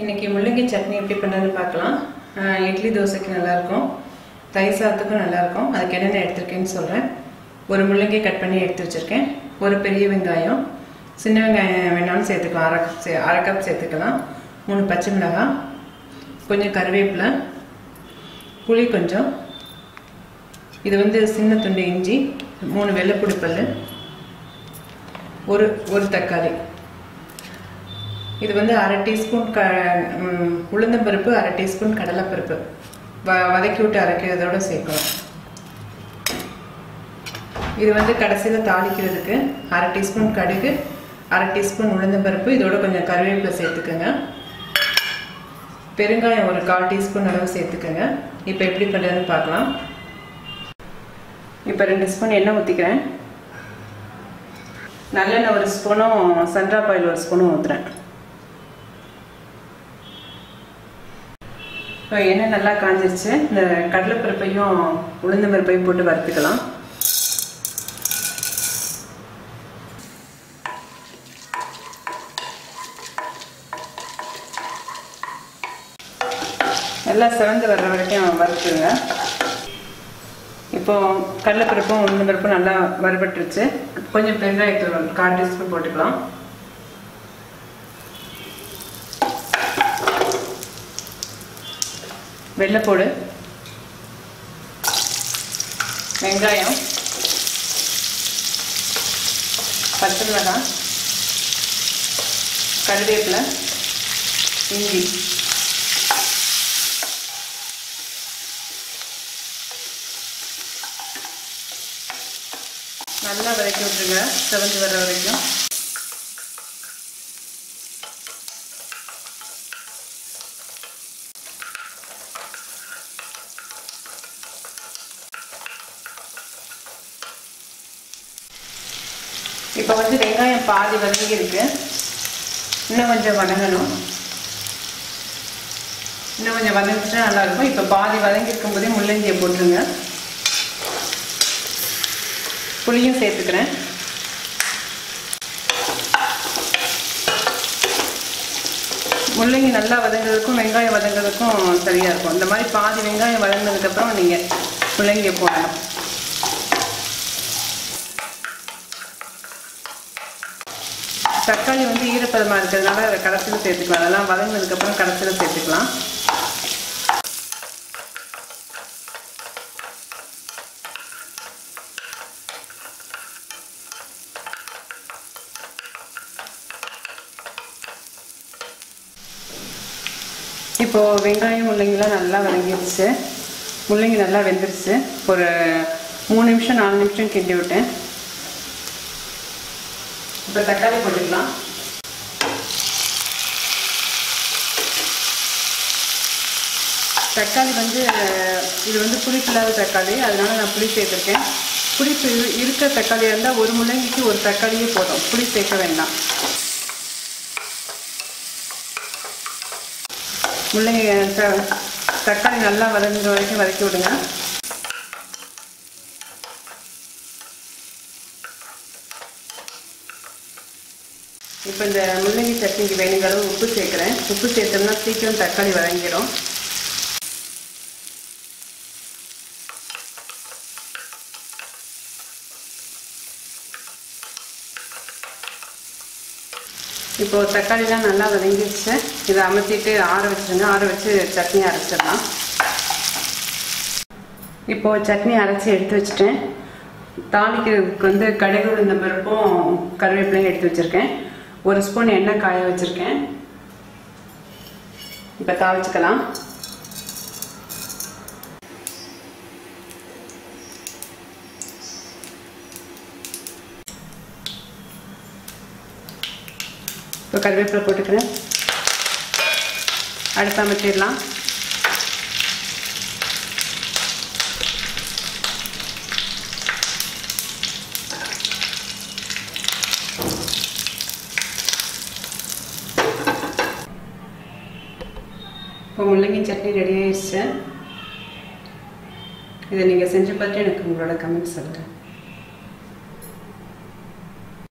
இன்னைக்கு முள்ளங்கி சட்னி எப்படி பண்ணுறதுன்னு பார்க்கலாம். இட்லி தோசைக்கு நல்லாயிருக்கும். தயிர் சாதத்துக்கும் நல்லாயிருக்கும். அதுக்கு என்னென்ன எடுத்திருக்கேன்னு சொல்கிறேன் ஒரு முள்ளங்கி கட் பண்ணி எடுத்து வச்சுருக்கேன். ஒரு பெரிய வெங்காயம் சின்ன வெங்காயம் வேணாலும் சேர்த்துக்கலாம். அரை கப் சே அரை கப் சேர்த்துக்கலாம். மூணு பச்சை மிளகாய் கொஞ்சம் கருவேப்பிலை புளி கொஞ்சம். இது வந்து சின்ன துண்டு இஞ்சி மூணு வெள்ளைப்பூடி பல் ஒரு ஒரு தக்காளி. இது வந்து அரை டீஸ்பூன் க உளுந்தம்பருப்பு அரை டீஸ்பூன் கடலைப்பருப்பு. வ வதக்கி விட்டு அரைக்கிறதோட சேர்க்கணும் இது வந்து கடைசியில் தாளிக்கிறதுக்கு அரை டீஸ்பூன் கடுகு அரை டீஸ்பூன் உளுந்தம்பருப்பு இதோட கொஞ்சம் கருவேப்பிலை சேர்த்துக்கோங்க. பெருங்காயம் ஒரு கால் டீஸ்பூன் அளவு சேர்த்துக்கோங்க. இப்போ எப்படி பண்ணுறதுன்னு பார்க்கலாம். இப்போ ரெண்டு ஸ்பூன் எண்ணெய் ஊற்றிக்கிறேன் நல்லெண்ணெய் ஒரு ஸ்பூனும் சன்ட்ராப் ஆயில் ஒரு ஸ்பூனும் ஊற்றுறேன் இப்போ எண்ணெய் நல்லா காஞ்சிருச்சு. இந்த கடலைப்பருப்பையும் உளுந்த பருப்பையும் போட்டு வறுத்துக்கலாம். நல்லா சிவந்து வர்ற வரைக்கும் வறுத்துருங்க. இப்போ கடலைப்பருப்பும் உளுந்த பருப்பும் நல்லா வறுபட்டுருச்சு. கொஞ்சம் பெருங்காயத்தூள் கால் டீஸ்பூன் போட்டுக்கலாம். வெள்ளைப்பூடு வெங்காயம். பச்சை மிளகாய். கருவேப்பிலை. இஞ்சி. நல்லா வதக்கி விட்டுருங்க. செவந்து வர வரைக்கும். இப்போ வந்து வெங்காயம் பாதி வதங்கி இருக்கு இன்னும் கொஞ்சம் வதங்கணும். இன்னும் கொஞ்சம் வதங்கிச்சுன்னா நல்லா இருக்கும் இப்போ பாதி வதங்கி இருக்கும்போதே முள்ளங்கியை போட்டுருங்க. புளியும் சேர்த்துக்கிறேன். முள்ளங்கி நல்லா வதங்குறதுக்கும் வெங்காயம் வதங்குறதுக்கும் சரியாக இருக்கும். இந்த மாதிரி பாதி வெங்காயம் வதங்கினதுக்கப்புறம் நீங்கள் முள்ளங்கியை போடணும். தக்காளி வந்து ஈரப்பதமாக இருக்கிறதுனால அதை கடைசியில் சேர்த்துக்கலாம். அதெல்லாம் வதங்கினதுக்கப்புறம் கடைசியில் சேர்த்துக்கலாம். இப்போ வெங்காயம் முள்ளங்கிலாம் நல்லா வதங்கிடுச்சு முள்ளங்கி நல்லா வெந்துருச்சு. ஒரு மூணு நிமிஷம் நாலு நிமிஷம் கிண்டி விட்டேன். இப்போ தக்காளி போட்டுக்கலாம். தக்காளி வந்து இது வந்து புளிப்பில்லாத தக்காளி அதனால நான் புளி சேர்த்துருக்கேன். புளிப்பு இருக்கிற தக்காளியாக இருந்தால் ஒரு முள்ளங்கிக்கு ஒரு தக்காளியே போதும். புளி சேர்க்க வேண்டாம். முள்ளங்கி த- தக்காளி நல்லா வதங்குற வரைக்கும் வதக்கி விடுங்க. இப்போ இந்த முள்ளங்கி சட்னிக்கு வேணுங்கிற அளவு உப்பு சேர்க்குறேன். உப்பு சேர்த்தோம்னா சீக்கிரம் தக்காளி வதங்கிடும். இப்போ தக்காளிலாம் நல்லா வதங்கிடுச்சு. இதை அமர்த்திட்டு ஆற வச்சுருங்க ஆற வச்சு சட்னி அரைச்சிடலாம். இப்போ சட்னி அரைச்சி எடுத்து வச்சுட்டேன். தாளிக்கிறதுக்கு வந்து கடுகு இந்த பருப்பும் கருவேப்பிலையும் எடுத்து வச்சுருக்கேன். ஒரு ஸ்பூன் எண்ணெய் காய வச்சுருக்கேன். இப்போ தாளிச்சுக்கலாம். இப்போ கருவேப்பிலை போட்டுக்கிறேன். அடுத்த அமைச்சிடலாம் இப்போ முள்ளங்கி சட்னி ரெடி ஆயிடுச்சு. இதை நீங்கள் செஞ்சு பார்த்து எனக்கு உங்களோட கமெண்ட் சொல்லுங்கள்